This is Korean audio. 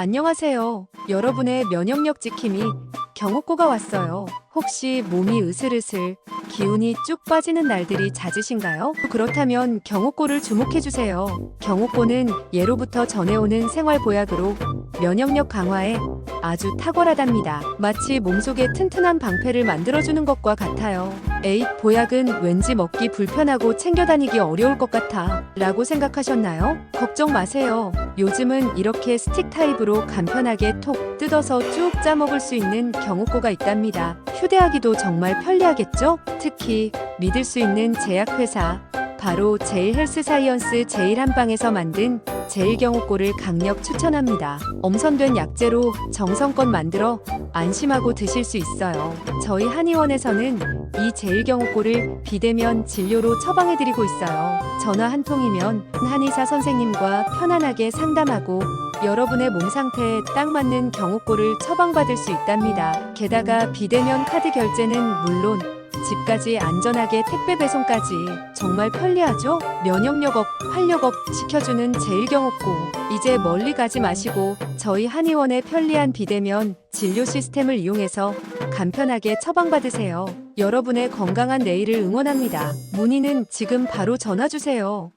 안녕하세요. 여러분의 면역력 지킴이 경옥고가 왔어요. 혹시 몸이 으슬으슬 기운이 쭉 빠지는 날들이 잦으신가요? 그렇다면 경옥고를 주목해 주세요. 경옥고는 예로부터 전해오는 생활 보약으로 면역력 강화에 아주 탁월하답니다. 마치 몸속에 튼튼한 방패를 만들어주는 것과 같아요. 에잇, 보약은 왠지 먹기 불편하고 챙겨 다니기 어려울 것 같아. 라고 생각하셨나요? 걱정 마세요. 요즘은 이렇게 스틱 타입으로 간편하게 톡 뜯어서 쭉 짜먹을 수 있는 경옥고가 있답니다. 휴대하기도 정말 편리하겠죠? 특히 믿을 수 있는 제약회사 바로 제일 헬스 사이언스 제일 한방에서 만든 제일 경옥고를 강력 추천합니다. 엄선된 약재로 정성껏 만들어 안심하고 드실 수 있어요. 저희 한의원에서는 이 제일 경옥고를 비대면 진료로 처방해드리고 있어요. 전화 한 통이면 한의사 선생님과 편안하게 상담하고 여러분의 몸 상태에 딱 맞는 경옥고를 처방받을 수 있답니다. 게다가 비대면 카드 결제는 물론 집까지 안전하게 택배 배송까지 정말 편리하죠? 면역력업, 활력업 시켜주는 제일경옥고 이제 멀리 가지 마시고 저희 한의원의 편리한 비대면 진료 시스템을 이용해서 간편하게 처방받으세요. 여러분의 건강한 내일을 응원합니다. 문의는 지금 바로 전화 주세요.